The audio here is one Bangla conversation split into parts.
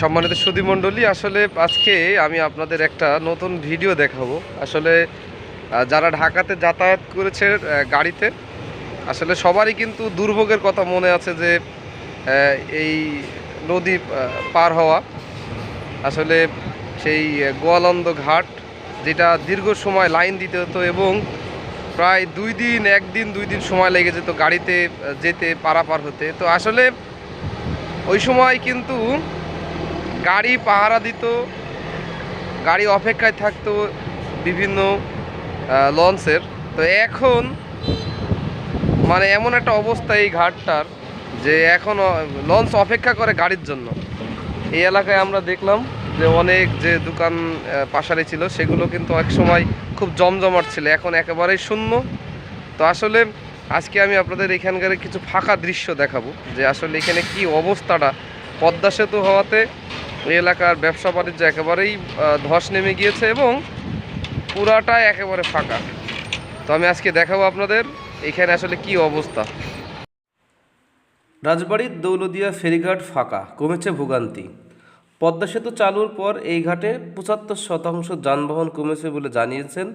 সম্মানিত সুধী মণ্ডলী আসলে আজকে আমি আপনাদের একটা নতুন ভিডিও দেখাবো। আসলে যারা ঢাকাতে যাতায়াত করেছে গাড়িতে, আসলে সবারই কিন্তু দুর্ভোগের কথা মনে আছে যে এই নদী পার হওয়া, আসলে সেই গোয়ালন্দ ঘাট, যেটা দীর্ঘ সময় লাইন দিতে হতো এবং প্রায় দুই দিন, একদিন, দুই দিন সময় লেগে যেত গাড়িতে যেতে পারাপার হতে। তো আসলে ওই সময় কিন্তু গাড়ি পাহারা দিত, গাড়ি অপেক্ষায় থাকতো বিভিন্ন লঞ্চের। তো এখন মানে এমন একটা অবস্থা এই ঘাটটার যে এখন লঞ্চ অপেক্ষা করে গাড়ির জন্য। এই এলাকায় আমরা দেখলাম যে অনেক যে দোকান পাশারি ছিল, সেগুলো কিন্তু এক সময় খুব জমজমাট ছিল, এখন একেবারেই শূন্য। তো আসলে আজকে আমি আপনাদের এখানকার কিছু ফাঁকা দৃশ্য দেখাবো, যে আসলে এখানে কি অবস্থাটা। পদ্মা সেতু হওয়াতে এই এলাকার ব্যবসা বাণিজ্য একেবারেই ধস নেমে গিয়েছে এবং পুরাটাই একেবারে ফাঁকা। তো আমি আজকে দেখাবো আপনাদের এখানে আসলে কি অবস্থা। রাজবাড়ির দৌলদিয়া ফেরিঘাট ফাঁকা, কমেছে ভোগান্তি। পদ্মা সেতু চালুর পর এই ঘাটে পঁচাত্তর শতাংশ যানবাহন কমেছে বলে জানিয়েছেন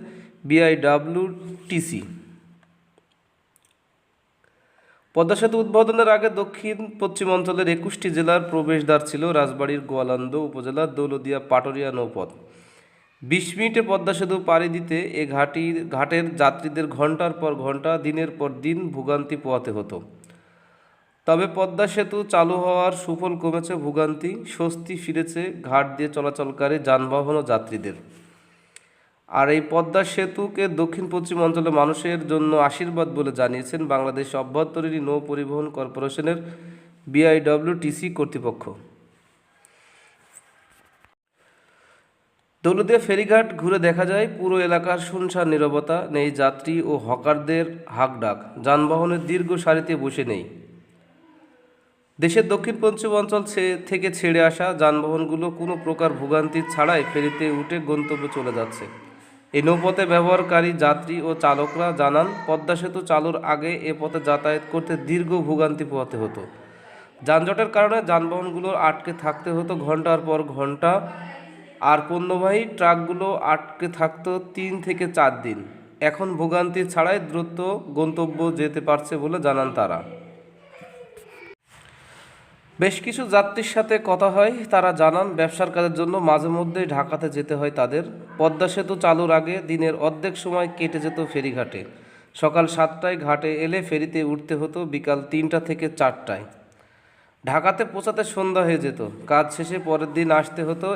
বিআইডাব্লিউটিসি পদ্মা সেতু উদ্বোধনের আগে দক্ষিণ পশ্চিম অঞ্চলের একুশটি জেলার প্রবেশদ্বার ছিল রাজবাড়ির গোয়ালান্দ উপজেলার দৌলদিয়া পাটরিয়া নৌপথ। বিশ মিনিটে পদ্মা সেতু পাড়ি দিতে এ ঘাটির ঘাটের যাত্রীদের ঘণ্টার পর ঘণ্টা দিনের পর দিন ভোগান্তি পোয়াতে হতো। তবে পদ্মা সেতু চালু হওয়ার সুফল কমেছে ভোগান্তি, স্বস্তি ফিরেছে ঘাট দিয়ে চলাচলকারী যানবাহন ও যাত্রীদের। আর এই পদ্মা সেতুকে দক্ষিণ পশ্চিম অঞ্চলের মানুষের জন্য আশীর্বাদ বলে জানিয়েছেন বাংলাদেশ অভ্যন্তরীণ নৌ পরিবহন কর্পোরেশনের বিআইডব্লিউটিসি কর্তৃপক্ষ। দৌলদিয়া ফেরিঘাট ঘুরে দেখা যায় পুরো এলাকার শুনশান নীরবতা, নেই যাত্রী ও হকারদের হাঁকডাক, যানবাহনের দীর্ঘ সারিতে বসে নেই। দেশের দক্ষিণ পশ্চিম অঞ্চল থেকে ছেড়ে আসা যানবাহনগুলো কোনো প্রকার ভোগান্তি ছাড়াই ফেরিতে উঠে গন্তব্যে চলে যাচ্ছে। এই নৌপথে ব্যবহারকারী, যাত্রী ও চালকরা জানান, পদ্মা সেতু চালুর আগে এ পথে যাতায়াত করতে দীর্ঘ ভোগান্তি পোহাতে হতো। যানজটের কারণে যানবাহনগুলো আটকে থাকতে হতো ঘণ্টার পর ঘণ্টা আর পণ্যবাহী ট্রাকগুলো আটকে থাকতো তিন থেকে চার দিন। এখন ভোগান্তি ছাড়াই দ্রুত গন্তব্য যেতে পারছে বলে জানান তারা। বেশ কিছু যাত্রীর সাথে কথা হয়, তারা জানান, ব্যবসার কাজের জন্য মাঝে মধ্যেই ঢাকাতে যেতে হয় তাদের। পদ্মা সেতু চালুর আগে দিনের অর্ধেক সময় কেটে যেত ফেরিঘাটে। সকাল সাতটায় ঘাটে এলে ফেরিতে উঠতে হতো বিকাল তিনটা থেকে চারটায়। ঢাকাতে পৌঁছাতে সন্ধ্যা হয়ে যেত। কাজ শেষে পরের দিন আসতে হতো